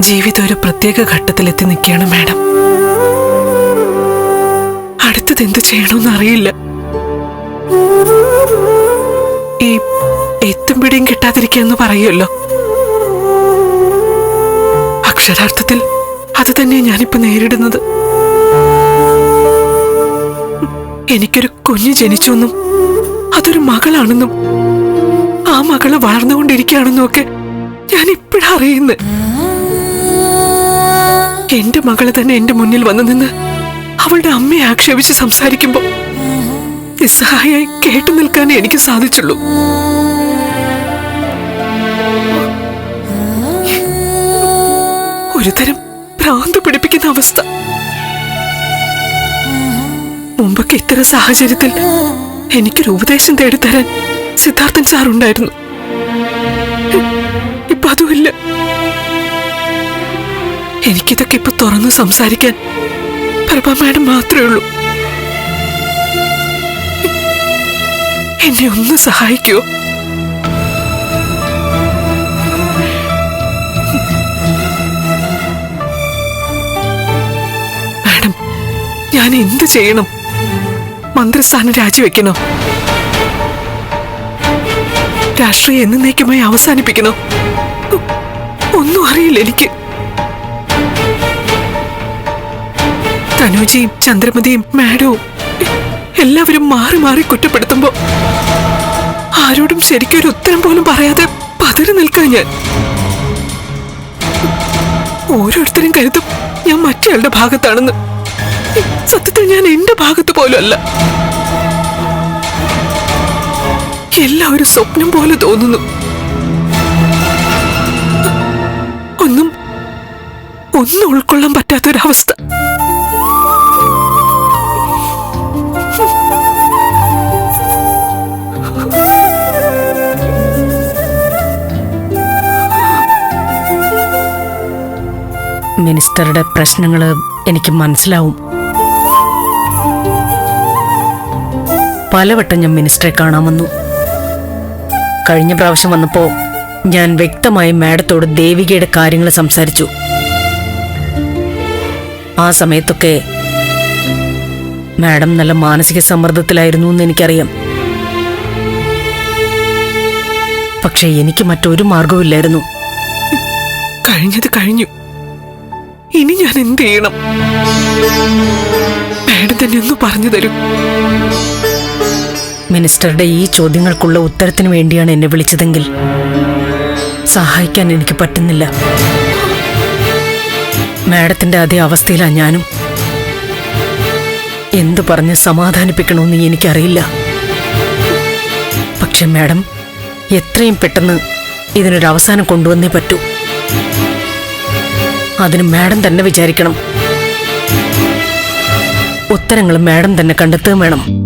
ജീവിതം ഒരു പ്രത്യേക ഘട്ടത്തിലെത്തി നിൽക്കുകയാണ് മാഡം. അടുത്തത് എന്ത് ചെയ്യണമെന്ന് അറിയില്ല. ഈ എത്തും പിടിയും കിട്ടാതിരിക്കുക പറയുമല്ലോ. അക്ഷരാർത്ഥത്തിൽ അത് തന്നെയാണ് ഞാനിപ്പോ നേരിടുന്നത്. എനിക്കൊരു കുഞ്ഞ് ജനിച്ചുവെന്നും അതൊരു മകളാണെന്നും ആ മകൾ വളർന്നുകൊണ്ടിരിക്കുകയാണെന്നും ഒക്കെ ഞാൻ ഇപ്പോഴാ അറിയുന്നത് എന്റെ മകളെ തന്നെ എന്റെ മുന്നിൽ വന്നു നിന്ന് അവളുടെ അമ്മയെ ആക്ഷേപിച്ച് സംസാരിക്കുമ്പോ നിസ്സഹായായി കേട്ടു നിൽക്കാനേ എനിക്ക് സാധിച്ചുള്ളൂ. ഒരുതരം ഭ്രാന്ത് പിടിപ്പിക്കുന്ന അവസ്ഥ. മുമ്പൊക്കെ ഇത്തരം സാഹചര്യത്തിൽ എനിക്കൊരു ഉപദേശം തേടിത്തരാൻ സിദ്ധാർത്ഥൻ സാർ ഉണ്ടായിരുന്നു ഇപ്പൊ അതുമില്ല. എനിക്കിതൊക്കെ ഇപ്പൊ തുറന്ന് സംസാരിക്കാൻ പ്രഭ മാഡം മാത്രമേ ഉള്ളൂ. എന്നെ ഒന്ന് സഹായിക്കുമോ മാഡം ഞാൻ എന്ത് ചെയ്യണം? മന്ത്രിസ്ഥാനം രാജിവെക്കണോ? രാഷ്ട്രീയം എന്നേക്കുമായി അവസാനിപ്പിക്കണോ? ഒന്നും അറിയില്ല എനിക്ക്. തനുജിയും ചന്ദ്രമതിയും മാഡവും എല്ലാവരും മാറി മാറി കുറ്റപ്പെടുത്തുമ്പോ ആരോടും ശരിക്കൊരു ഉത്തരം പോലും പറയാതെ പതറി നിൽക്കാൻ ഞാൻ. ഓരോരുത്തരും കരുതും ഞാൻ മറ്റയാളുടെ ഭാഗത്താണെന്ന്. സത്യത്തിൽ ഞാൻ എന്റെ ഭാഗത്ത് പോലും അല്ല എല്ലാം ഒരു സ്വപ്നം പോലെ തോന്നുന്നു. ഒന്നും ഉൾക്കൊള്ളാൻ പറ്റാത്തൊരവസ്ഥ. മിനിസ്റ്ററുടെ പ്രശ്നങ്ങൾ എനിക്ക് മനസ്സിലാവും. പലവട്ടം ഞാൻ മിനിസ്റ്ററെ കാണാൻ വന്നു. കഴിഞ്ഞ പ്രാവശ്യം വന്നപ്പോൾ ഞാൻ വ്യക്തമായി മാഡത്തോട് ദേവികയുടെ കാര്യങ്ങൾ സംസാരിച്ചു. ആ സമയത്തൊക്കെ മാഡം നല്ല മാനസിക സമ്മർദ്ദത്തിലായിരുന്നു എന്ന് എനിക്കറിയാം. പക്ഷേ എനിക്ക് മറ്റൊരു മാർഗവുമില്ലായിരുന്നു കഴിഞ്ഞത് കഴിഞ്ഞു. ഇനി ഞാൻ എന്ത് ചെയ്യണം? മാഡം തന്നെ ഒന്ന് പറഞ്ഞു തരൂ. മിനിസ്റ്ററുടെ ഈ ചോദ്യങ്ങൾക്കുള്ള ഉത്തരത്തിന് വേണ്ടിയാണ് എന്നെ വിളിച്ചതെങ്കിൽ സഹായിക്കാൻ എനിക്ക് പറ്റുന്നില്ല. മാഡത്തിന്റെ അതേ അവസ്ഥയിലാണ് ഞാനും. എന്തു പറഞ്ഞ് സമാധാനിപ്പിക്കണമെന്ന് എനിക്കറിയില്ല. പക്ഷെ മാഡം എത്രയും പെട്ടെന്ന് ഇതിനൊരു അവസാനം കൊണ്ടുവന്നേ പറ്റൂ. അതിന് മാഡം തന്നെ വിചാരിക്കണം. ഉത്തരങ്ങൾ മാഡം തന്നെ കണ്ടെത്തുകയും വേണം.